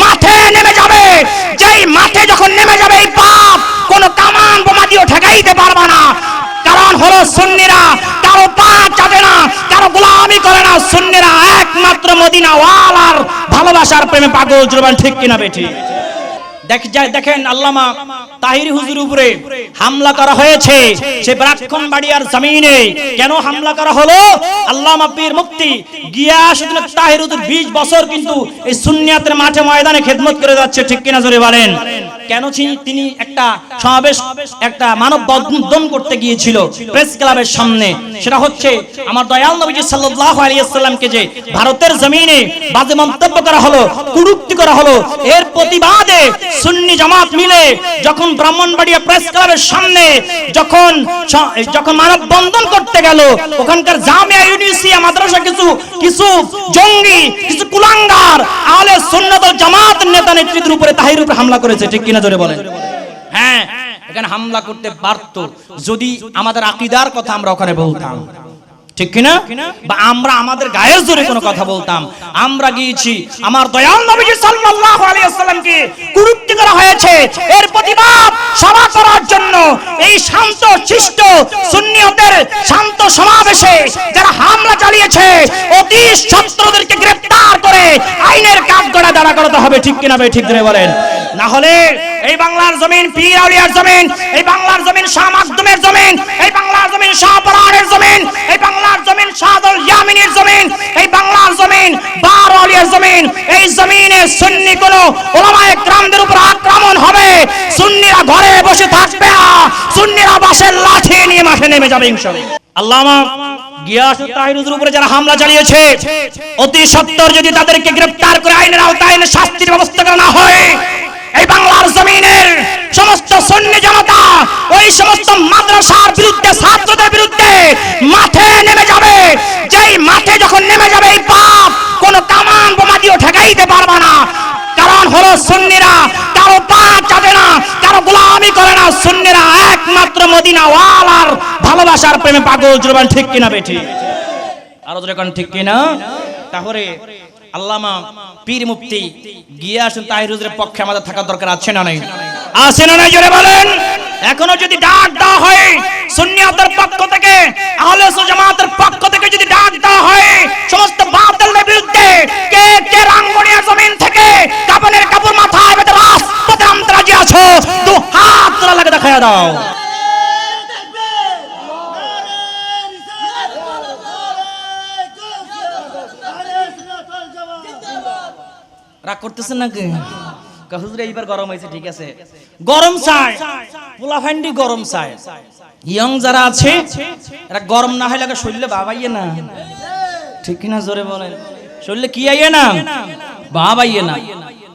মাঠে নেমে যাবে। মাঠে যখন নেমে যাবে, এই পাপ কোন কামান পারবে না। কারণ হলো সুন্নিরা কারও পা গোলামি করে না, সুন্নিরা একমাত্র মদিনা ওয়াল আর ভালোবাসার প্রেমে পাগল জুরবান ঠিক কিনা বেঠি? দেখেন আল্লামা তাহির হুজুর উপরে হামলা করা হয়েছে, সে ব্রাক্ষণ বাড়িয়ার জমিনে কেন হামলা করা হলো? আল্লামা পীর মুক্তি গিয়াসউদ্দিন তাহির হুজুর 20 বছর কিন্তু এই সুন্নিয়াতের মাঠে ময়দানে খেদমত করে যাচ্ছে, ঠিক কিনা জোরে বলেন? কেন তিনি একটা সমাবেশ একটা মানব বন্ধন করতে গিয়েছিল প্রেস ক্লাবের সামনে। সেটা হচ্ছে আমার দয়াল নবীজি সাল্লাল্লাহু আলাইহি সাল্লামকে যে ভারতের জমিনে বাজে মন্তব্য করা হলো কুরুক্তি করা হলো এর প্রতিবাদে সুন্নি জামাত মিলে যখন ব্রাহ্মণবাড়িয়া প্রেস ক্লাবের সামনে যখন যখন মানব বন্ধন করতে গেল ওখানকার জামিয়া ইউনিসিয়া মাদ্রাসা কিছু কিছু জঙ্গি কিছু কুলাঙ্গার আহলে সুন্নাত জামাত নেতা নেত্রীদের উপরে তাহির উপরে হামলা করেছে ঠিক কিনা জোরে বলেন। হ্যাঁ এখানে হামলা করতে পারত যদি আমাদের আকিদার কথা আমরা ওখানে বলতাম। ঠিক কিনা? বা আমরা আমাদের গায়ের জোরে কোনো কথা বলতাম। আমরা গিয়েছি, আমার দয়াল নবীজি সাল্লাল্লাহু আলাইহি করা হয়েছে। এর প্রতিবাদ সভা করার জন্য এই শান্ত, শিষ্ট সুন্নিয়তের শান্ত সমাবেশে যারা হামলা চালিয়েছে অতি শত্রুদেরকে গ্রেফতার করে আইনের দাঁড়া করাতে হবে, ঠিক কিনা ভাই, ঠিক করে বলেন। না হলে এই বাংলার জমিন পীর আউলিয়ার জমিন, এই বাংলার জমিন শাহ মাকদুমের জমিন, এই বাংলার জমিন শাহ পরানের জমিন, এই বাংলার জমিন শাহদুল ইয়ামিনের জমিন, এই বাংলার জমিন বার আউলিয়ার জমিন, এই জমিনে সুন্নি কোন ওলামা کرامদের উপর আক্রমণ হবে। সুন্নিরা ঘরে বসে থাকবে না, সুন্নিরা বাসের লাঠি নিয়ে মাঠে নেমে যাবে ইনশাআল্লাহ। আল্লামা ছাত্রদের মাঠে নেমে যাবে। যেই মাঠে যখন নেমে যাবে, এই পাপ কোন কামান বোমা দিয়েও ঠেকাইতে পারবে না। কারণ হলো সুন্নিরা কারও পা চাবে না, কারও গোলামি করে না। সুন্নিরা একমাত্র মদিনা ওয়াল ভালোবাসার প্রেমে পাগল জুরবান ঠিক কিনা বেঠি? আরও কোন, ঠিক কিনা? তাহলে আল্লামা পীর মুফতি গিয়াসুন তাহির হুজুরের পক্ষে, আমাদের থাকার দরকার আছে না নাই? আছে না নাই, জোরে বলেন। এখনও যদি ডাক দেওয়া হয়, সুন্নিয়াতের পক্ষ থেকে, আহলে জামাতের পক্ষ থেকে যদি ডাক দেওয়া হয়, সমস্ত বাতিলের বিরুদ্ধে কে কে রাঙ্গুনিয়া জমিন থেকে কাপনের কাপড় মাথায় বেঁধে রাজপথে নামতে রাজি আছো? দু হাত তোলা লাগে দেখায় দাও। রাগ করতেছেন নাকি? হুজুর, এইবার গরম হয়েছে, ঠিক আছে। গরম চাই পোলা ফ্যান্ডি গরম চাই ইয়ং যারা আছে, এরা গরম না হলে শরীরে বাবাইয়ে না। ঠিক কিনা জোরে বলেন? শরীরে কি আইয়ে না? বাবাইয়ে না।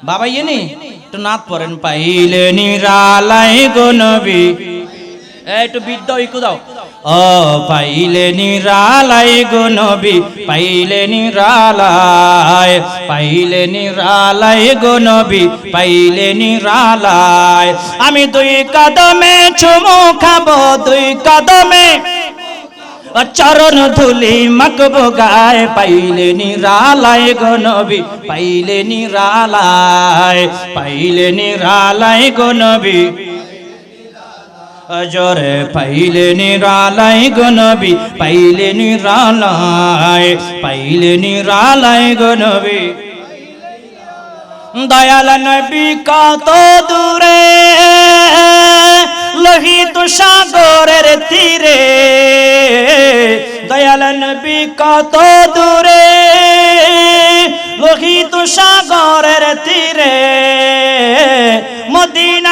বাবাইয়ে নি? একটু নাত পড়েন, পাইলে নিরালাই গো নবী। একটু বিদ্যা ইকু দাও। ও পাইলে নিরালাই গো নবী, পাইলে নিরালাই পাইলে নিরালাই গো নবী, পাইলে নিরালাই। আমি দুই কদমে চুমু খাব, দুই কদমে চরণ ধুলি মাকবো গায়। পাইলে নিরালায় গো নবী, পাইলে নিরালায় পাইলে নিরালায় গো নবী। অজরে পাইলে নিরালায় গো নবী, পাইলে নিরালায় পাইলে নিরালায় গো নবী। দয়াল নবী কত দূরে, লোহিত সাগরের তীরে। দয়াল নবী কত দূরে, লোহিত সাগরের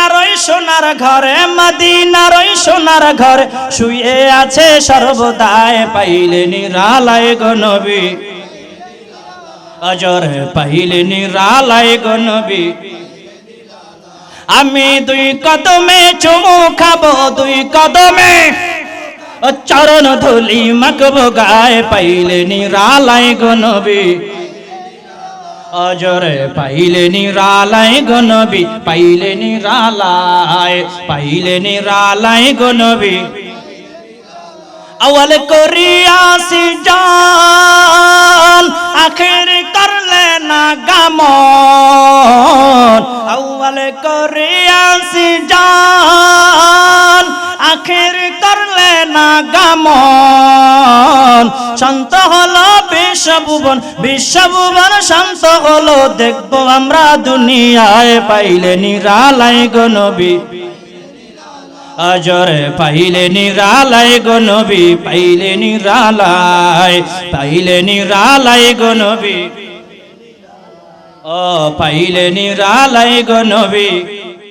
মদিনার ওই সোনার ঘরে মদিনার ওই সোনার ঘরে, শুয়ে আছে সর্বদায় পাইলে নিরালায় পাইলে নিরালায় আমি দুই কদমে চুমু খাব, দুই কদমে চরণ ধুলি মাকবো গায়ে পাইলে নিরালায় গো নবী। অজরে পাইলে নিরালায় গনবি পাইলে নিরালায় পাইলে নিরালায় গনবি আওয়াল করিয়াছি জান আখের করলে না গামন। আওয়াল করিয়াছি জান আখের করলে না গামন। শান্ত বিশ্বভুবন বিশ্বভুবন শান্ত হলো, দেখব আমরা দুনিয়ায় পাইলে নিরালায় গনবী আজরে পাইলে নিরালায় গনবি পাইলে নিরালায় পাইলে নিরালায় গনবি ও, পাইলে নিরালায় গনবি